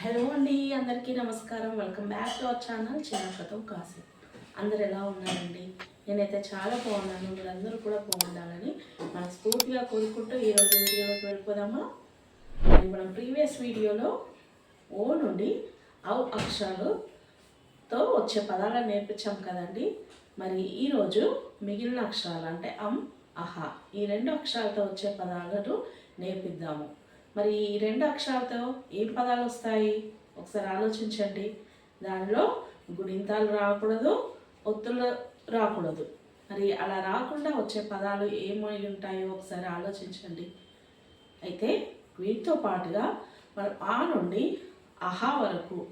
Hello అండి అందరికీ నమస్కారం. Welcome back to our channel చిన్నకథం కాసి అందరు ఎలా ఉన్నారండి? నేనైతే చాలా బాగున్నాను. మీరందరూ కూడా బాగుండాలని మనస్ఫూర్తిగా కోరుకుంటూ ఈరోజు వీడియోలోకి వెళ్ళిపోదామా? మరి మనం ప్రీవియస్ వీడియోలో ఓ నుండి ఔ అక్షరాలతో వచ్చే పదాలను నేర్పించాం కదండి. మరి ఈరోజు మిగిలిన అక్షరాలు అంటే అం అహ ఈ రెండు అక్షరాలతో వచ్చే పదాలను నేర్పిద్దాము. మరి ఈ రెండు అక్షరాలతో ఏం పదాలు వస్తాయి? ఒకసారి ఆలోచించండి. దానిలో గుణింతాలు రాకూడదు ఒత్తులు రాకూడదు. మరి అలా రాకుండా వచ్చే పదాలు ఏమై ఉంటాయో ఒకసారి ఆలోచించండి. అయితే వీటితో పాటుగా మనం ఆ నుండి అహా వరకు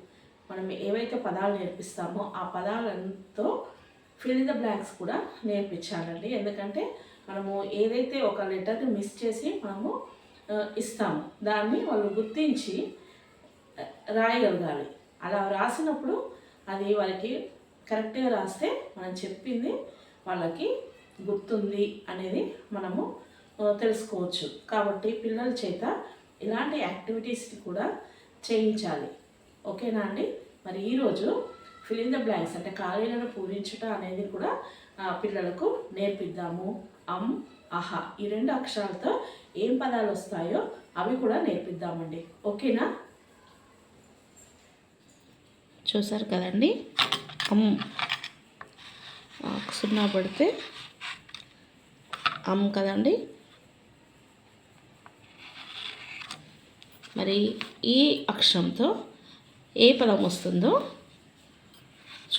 మనం ఏవైతే పదాలు నేర్పిస్తామో ఆ పదాలతో ఫిల్ ద బ్లాంక్స్ కూడా నేర్పించాలండి. ఎందుకంటే మనము ఏదైతే ఒక లెటర్ని మిస్ చేసి మనము ఇస్తాము. దాన్ని వాళ్ళు గుర్తించి రాయగలగాలి. అలా రాసినప్పుడు అది వాళ్ళకి కరెక్ట్గా రాస్తే మనం చెప్పింది వాళ్ళకి గుర్తుంది అనేది మనము తెలుసుకోవచ్చు. కాబట్టి పిల్లల చేత ఇలాంటి యాక్టివిటీస్ని కూడా చేయించాలి. ఓకేనా అండి? మరి ఈరోజు ఫిలింగ్ ద బ్లాంక్స్ అంటే ఖాళీలను పూరించుట అనేది కూడా పిల్లలకు నేర్పిద్దాము. అమ్ అహ. ఈ రెండు అక్షరాలతో ఏం పదాలు వస్తాయో అవి కూడా నేర్పిద్దామండి. ఓకేనా? చూసారు కదండి? అమ్. సున్నా పడితే అమ్ కదండి? మరి ఈ అక్షరంతో ఏ పదం వస్తుందో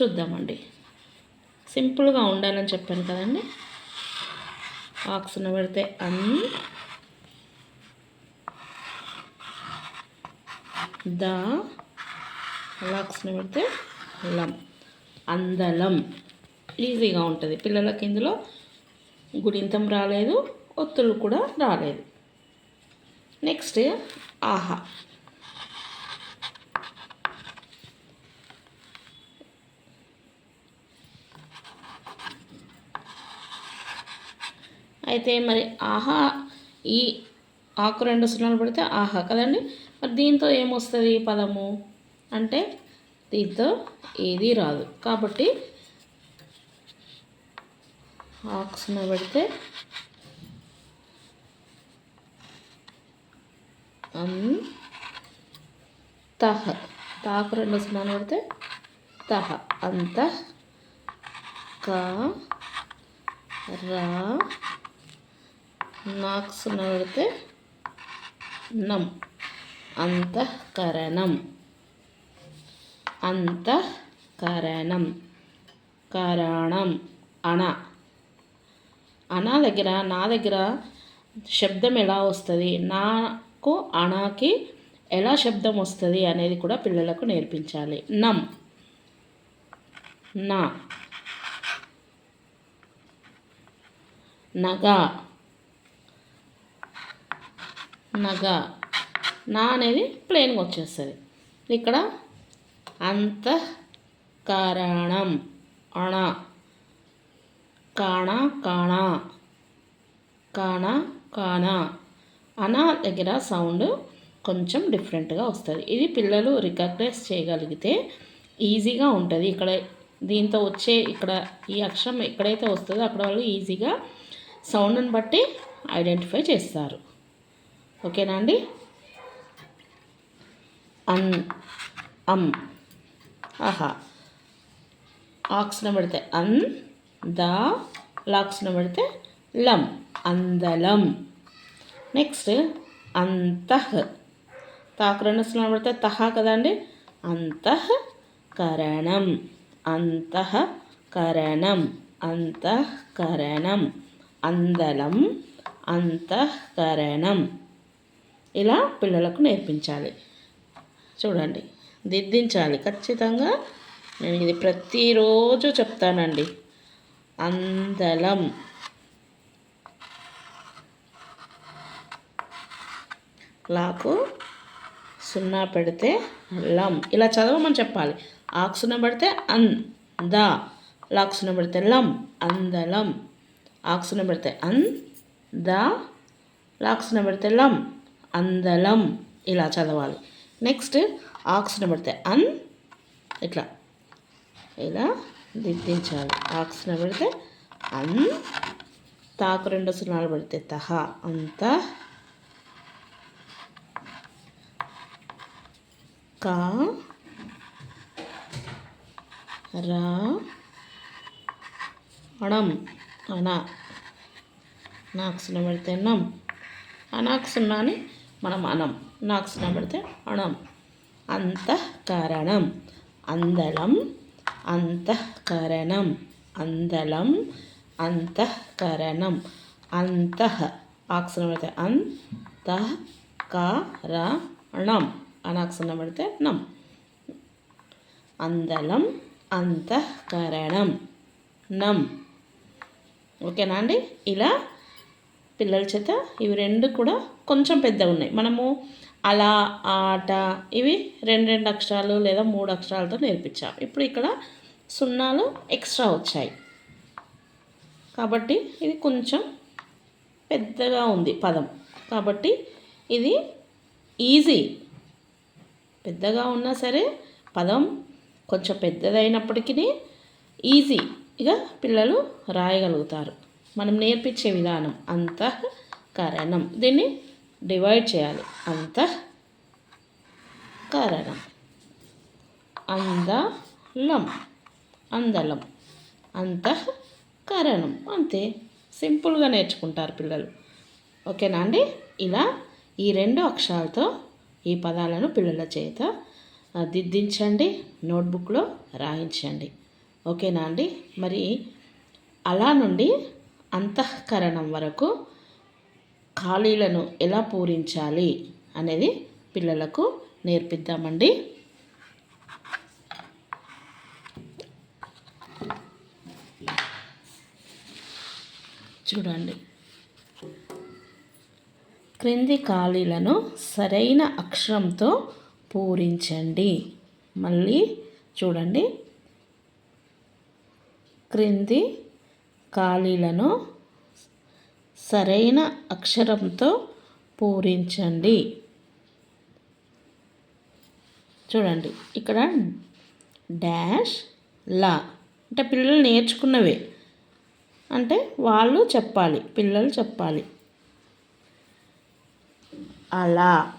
చూద్దామండి. సింపుల్గా ఉండాలని చెప్పాను కదండి. ఆక్సున పెడితే అన్ని ద లాక్స్ని పెడితే లం అందలం. ఈజీగా ఉంటుంది. పిల్లలకి ఇందులో గుడింతం రాలేదు ఒత్తులు కూడా రాలేదు. నెక్స్ట్ ఆహా అయితే మరి ఆహా ఈ ఆకు రెండు సున్నాలు పడితే ఆహా కదండి. మరి దీంతో ఏమొస్తుంది ఈ పదము? అంటే దీంతో ఏది రాదు. కాబట్టి ఆకు సున్నా పెడితే అన్ తహ తాకు రెండు సున్నాలు పడితే తహ. అంత. కా రా నాకు నడితే పెడితే నం. అంతఃకరణం. అంతఃకరణం. కరణం. అణ. అణ దగ్గర నా దగ్గర శబ్దం ఎలా వస్తుంది? నాకు అణకి ఎలా శబ్దం వస్తుంది అనేది కూడా పిల్లలకు నేర్పించాలి. నం. నా. నగా. నగ. నా అనేది ప్లెయిన్గా వచ్చేస్తుంది. ఇక్కడ అంతఃకరణం. అణ. కాణ కాణ. కాణ కాణ. అన దగ్గర సౌండ్ కొంచెం డిఫరెంట్గా వస్తుంది. ఇది పిల్లలు రికగ్నైజ్ చేయగలిగితే ఈజీగా ఉంటుంది. ఇక్కడ దీంతో వచ్చే ఇక్కడ ఈ అక్షరం ఎక్కడైతే వస్తుందో అక్కడ వాళ్ళు ఈజీగా సౌండ్ని బట్టి ఐడెంటిఫై చేస్తారు. ఓకేనా అండి? అన్ అమ్ ఆహా. ఆక్సనం పెడితే అన్ ద లాక్సనం పెడితే లం అందలం. నెక్స్ట్ అంతః. తాకు స్నానం పెడితే తహ కదండి అంతఃకరణం అంతఃకరణం అంతఃకరణం అందలం. అంతఃకరణం ఇలా పిల్లలకు నేర్పించాలి. చూడండి దిద్దించాలి. ఖచ్చితంగా నేను ఇది ప్రతిరోజు చెప్తానండి. అందలం. లాకు సున్నా పెడితే లం. ఇలా చదవమని చెప్పాలి. ఆక్సున పెడితే అన్ ద. లాకు పెడితే లం అందలం. ఆక్సున పెడితే అన్ ద. లాక్స్న పెడితే లం. అందలం ఇలా చదవాలి. నెక్స్ట్ ఆక్స్న పెడితే అన్ ఇట్లా. ఇలా దిద్దించాలి. ఆక్స్న పెడితే అన్. తాకు రెండు సున్నాలు పెడితే తహ. అంత. కా. రా. అణం. అనా నాకు సున్నా పెడితే నం అనాకు మనం అనం. నాకు సున్నా పెడితే అణం. అంతఃకరణం. అందలం. అంతఃకరణం. అందలం. అంతఃకరణం. అంతః. ఆక్సన పెడితే అంతః కరణం అనాక్సన పెడితే నం. అందలం. అంతఃకరణం. నం. ఓకేనా అండి? ఇలా పిల్లల చేత ఇవి రెండు కూడా కొంచెం పెద్దగా ఉన్నాయి. మనము అలా ఆట ఇవి రెండు రెండు అక్షరాలు లేదా మూడు అక్షరాలతో నేర్పించాం. ఇప్పుడు ఇక్కడ సున్నాలు ఎక్స్ట్రా వచ్చాయి. కాబట్టి ఇది కొంచెం పెద్దగా ఉంది పదం. కాబట్టి ఇది ఈజీ. పెద్దగా ఉన్నా సరే పదం కొంచెం పెద్దదైనప్పటికీ ఈజీగా పిల్లలు రాయగలుగుతారు. మనం నేర్పించే విధానం అంతఃకరణం. దీన్ని డివైడ్ చేయాలి. అంతఃకరణం. అందలం. అందలం. అంతఃకరణం. అంతే. సింపుల్గా నేర్చుకుంటారు పిల్లలు. ఓకేనా అండి? ఇలా ఈ రెండు అక్షరాలతో ఈ పదాలను పిల్లల చేత దిద్దించండి. నోట్బుక్లో రాయించండి. ఓకేనా అండి? మరి అలా నుండి అంతఃకరణం వరకు ఖాళీలను ఎలా పూరించాలి అనేది పిల్లలకు నేర్పిద్దామండి. చూడండి. క్రింది ఖాళీలను సరైన అక్షరంతో పూరించండి. మళ్ళీ చూడండి. క్రింది ఖాళీలను సరైన అక్షరంతో పూరించండి. చూడండి ఇక్కడ డాష్ లా అంటే పిల్లలు నేర్చుకున్నవే. అంటే వాళ్ళు చెప్పాలి పిల్లలు చెప్పాలి. అలా.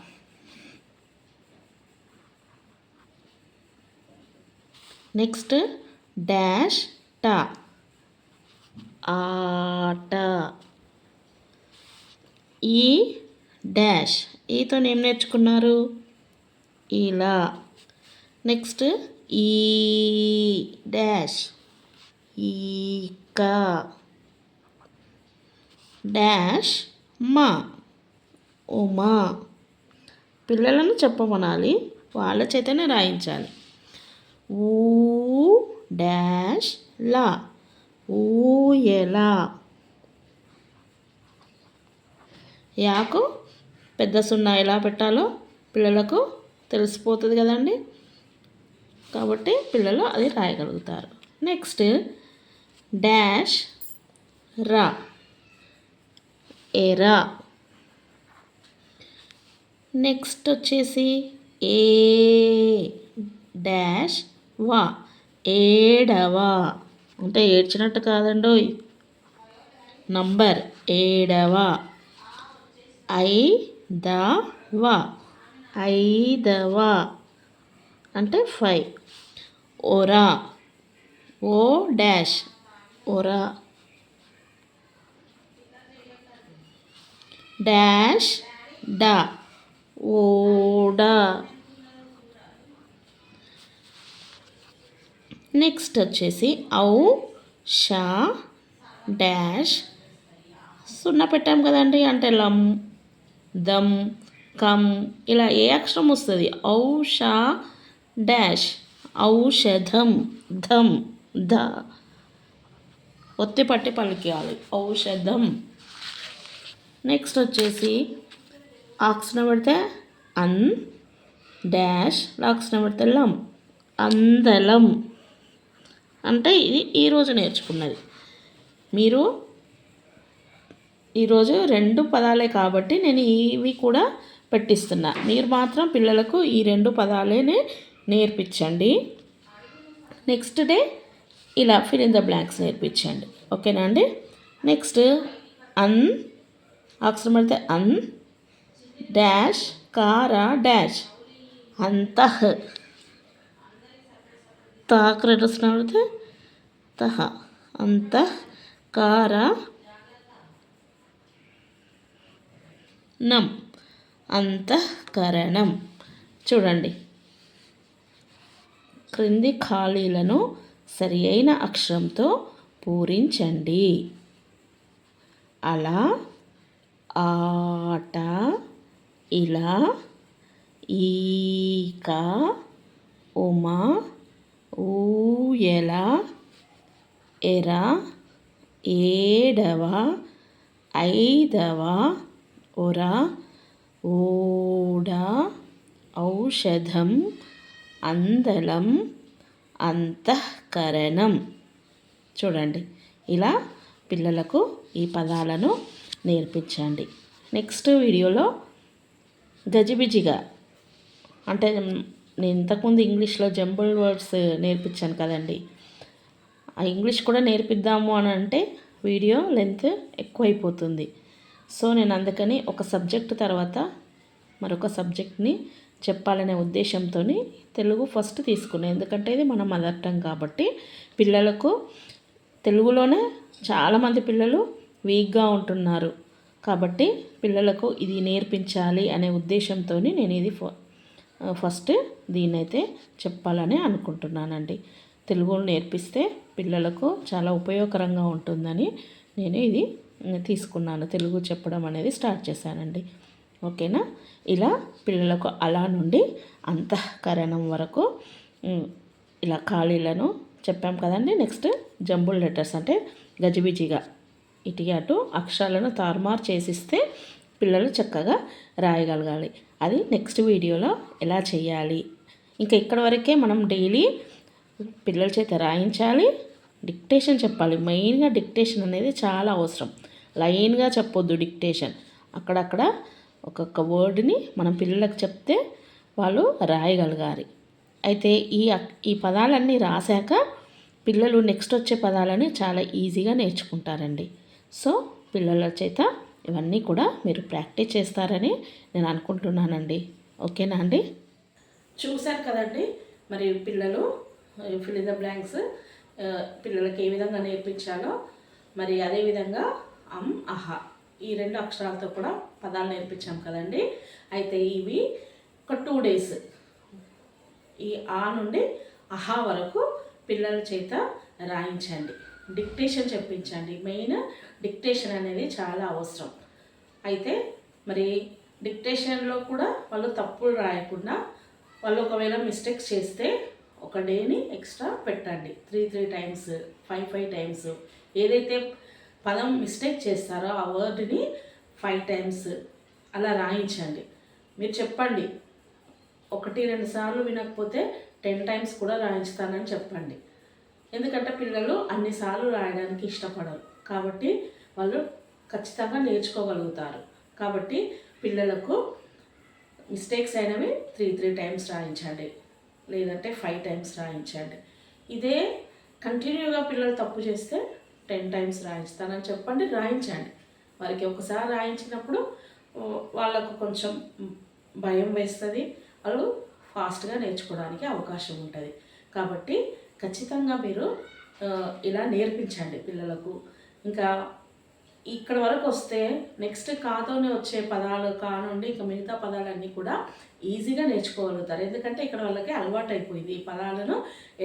నెక్స్ట్ డాష్ టా. ఆట. ఈ డాష్. ఈతో ఏం నేర్చుకున్నారు? ఇలా. నెక్స్ట్ ఈ డాష్. ఈక. డాష్ మా. ఉమా. పిల్లలను చెప్పమనాలి. వాళ్ళ చేతనే రాయించాలి. ఊ డాష్ లా. ఊయలా. యాకు పెద్ద సున్నా ఎలా పెట్టాలో పిల్లలకు తెలిసిపోతుంది కదండి. కాబట్టి పిల్లలు అది రాయగలుగుతారు. నెక్స్ట్ డాష్ రా. ఎరా. నెక్స్ట్ వచ్చేసి ఏ డాష్ వా. ఏడవా. అంటే ఏడ్చినట్టు కాదండో నంబర్ ఏడవ. ఐదవ. ఐదవ. అంటే ఫైవ్. ఓరా. ఓ డాష్. ఒరా డాష్ డా. ఓడా. నెక్స్ట్ వచ్చేసి ఔ షా డాష్. సున్నా పెట్టాం కదండి అంటే లం దమ్ కమ్. ఇలా ఏ అక్షరం వస్తుంది? ఔషా డాష్. ఔషధం ధమ్ ధ. ఒత్తి పట్టి పలికేయాలి. ఔషధం. నెక్స్ట్ వచ్చేసి ఆక్స్న పెడితే అన్ డాష్. లాక్స్న పెడితే లం. అందలం. అంటే ఇది ఈరోజు నేర్చుకున్నది. మీరు ఈరోజు రెండు పదాలే కాబట్టి నేను ఇవి కూడా పెట్టిస్తున్నా. మీరు మాత్రం పిల్లలకు ఈ రెండు పదాలేనే నేర్పించండి. నెక్స్ట్ డే ఇలా ఫిల్ ఇన్ ద బ్లాంక్స్ నేర్పించండి. ఓకేనా అండి? నెక్స్ట్ అన్ అక్షరం పడితే అన్ డాష్ కారా డాష్. అంతః తాకు రెండు పడితే అంతః కార నం అంతఃకరణం చూడండి. క్రింది ఖాళీలను సరి అయిన అక్షరంతో పూరించండి. అలా ఆట ఇలా ఈక ఉమ ఊయల ఎర ఏడవ ఐదవ ఒర ఓడ ఔషధం అందలం అంతఃకరణం. చూడండి ఇలా పిల్లలకు ఈ పదాలను నేర్పించండి. నెక్స్ట్ వీడియోలో గజిబిజిగా అంటే నేను ఇంతకుముందు ఇంగ్లీష్లో జంబుల్ వర్డ్స్ నేర్పించాను కదండి. ఇంగ్లీష్ కూడా నేర్పిద్దాము అని అంటే వీడియో లెంత్ ఎక్కువైపోతుంది. సో నేను అందుకని ఒక సబ్జెక్ట్ తర్వాత మరొక సబ్జెక్ట్ని చెప్పాలనే ఉద్దేశంతో తెలుగు ఫస్ట్ తీసుకున్నాను. ఎందుకంటే ఇది మన మదర్ టంగ్ కాబట్టి పిల్లలకు తెలుగులోనే చాలామంది పిల్లలు వీక్గా ఉంటున్నారు. కాబట్టి పిల్లలకు ఇది నేర్పించాలి అనే ఉద్దేశంతో నేను ఇది ఫస్ట్ దీన్నైతే చెప్పాలని అనుకుంటున్నానండి. తెలుగు నేర్పిస్తే పిల్లలకు చాలా ఉపయోగకరంగా ఉంటుందని నేను ఇది తీసుకున్నాను. తెలుగు చెప్పడం అనేది స్టార్ట్ చేశానండి. ఓకేనా? ఇలా పిల్లలకు అలా నుండి అంతఃకరణం వరకు ఇలా ఖాళీలను చెప్పాం కదండి. నెక్స్ట్ జంబుల్ లెటర్స్ అంటే గజిబిజిగా ఇటు అటు అక్షరాలను తారుమారు చేసిస్తే పిల్లలు చక్కగా రాయగలగాలి. అది నెక్స్ట్ వీడియోలో ఎలా చేయాలి? ఇంకా ఇక్కడ వరకే మనం డైలీ పిల్లల చేత రాయించాలి. డిక్టేషన్ చెప్పాలి. మెయిన్గా డిక్టేషన్ అనేది చాలా అవసరం. లైన్గా చెప్పొద్దు డిక్టేషన్. అక్కడక్కడ ఒక్కొక్క వర్డ్ని మనం పిల్లలకు చెప్తే వాళ్ళు రాయగలగాలి. అయితే ఈ ఈ పదాలన్నీ రాశాక పిల్లలు నెక్స్ట్ వచ్చే పదాలని చాలా ఈజీగా నేర్చుకుంటారండి. సో పిల్లల చేత ఇవన్నీ కూడా మీరు ప్రాక్టీస్ చేస్తారని నేను అనుకుంటున్నానండి. ఓకేనా అండి? చూశారు కదండి. మరి పిల్లలు ఫిల్ ఇన్ ద బ్లాంక్స్ పిల్లలకి ఏ విధంగా నేర్పించాలో మరి అదేవిధంగా అమ్ అహ. ఈ రెండు అక్షరాలతో కూడా పదాలు నేర్పించాం కదండి. అయితే ఇవి ఒక టూ డేస్ ఈ ఆ నుండి అహా వరకు పిల్లల చేత రాయించండి. డిక్టేషన్ చెప్పించండి. మెయిన్ డిక్టేషన్ అనేది చాలా అవసరం. అయితే మరి డిక్టేషన్లో కూడా వాళ్ళు తప్పులు రాయకుండా వాళ్ళు ఒకవేళ మిస్టేక్స్ చేస్తే ఒక డేని ఎక్స్ట్రా పెట్టండి. Three three times five five times. ఏదైతే పదం మిస్టేక్ చేస్తారో ఆ వర్డ్ని ఫైవ్ టైమ్స్ అలా రాయించండి. మీరు చెప్పండి. ఒకటి రెండు సార్లు వినకపోతే టెన్ టైమ్స్ కూడా రాయించుతానని చెప్పండి. ఎందుకంటే పిల్లలు అన్నిసార్లు రాయడానికి ఇష్టపడరు. కాబట్టి వాళ్ళు ఖచ్చితంగా నేర్చుకోగలుగుతారు. కాబట్టి పిల్లలకు మిస్టేక్స్ అయినవి త్రీ త్రీ టైమ్స్ రాయించండి. లేదంటే ఫైవ్ టైమ్స్ రాయించండి. ఇదే కంటిన్యూగా పిల్లలు తప్పు చేస్తే టెన్ టైమ్స్ రాయించుతానని చెప్పండి రాయించండి. వారికి ఒకసారి రాయించినప్పుడు వాళ్ళకు కొంచెం భయం వేస్తుంది వాళ్ళు ఫాస్ట్గా నేర్చుకోవడానికి అవకాశం ఉంటుంది. కాబట్టి ఖచ్చితంగా మీరు ఇలా నేర్పించండి పిల్లలకు. ఇంకా ఇక్కడ వరకు వస్తే నెక్స్ట్ కాతోనే వచ్చే పదాలు కానుండి ఇంకా మిగతా పదాలన్నీ కూడా ఈజీగా నేర్చుకోగలుగుతారు. ఎందుకంటే ఇక్కడ వాళ్ళకి అలవాటు అయిపోయింది ఈ పదాలను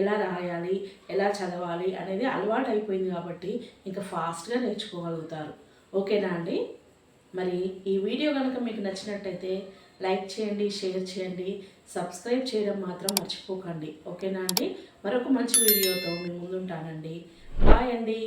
ఎలా రాయాలి ఎలా చదవాలి అనేది అలవాటు అయిపోయింది కాబట్టి ఇంకా ఫాస్ట్గా నేర్చుకోగలుగుతారు. ఓకేనా అండి? మరి ఈ వీడియో కనుక మీకు నచ్చినట్టయితే లైక్ చేయండి షేర్ చేయండి సబ్స్క్రైబ్ చేయడం మాత్రం మర్చిపోకండి. ఓకేనా అండి? మరొక మంచి వీడియోతో మీ ముందుంటానండి. బాయ్ అండి.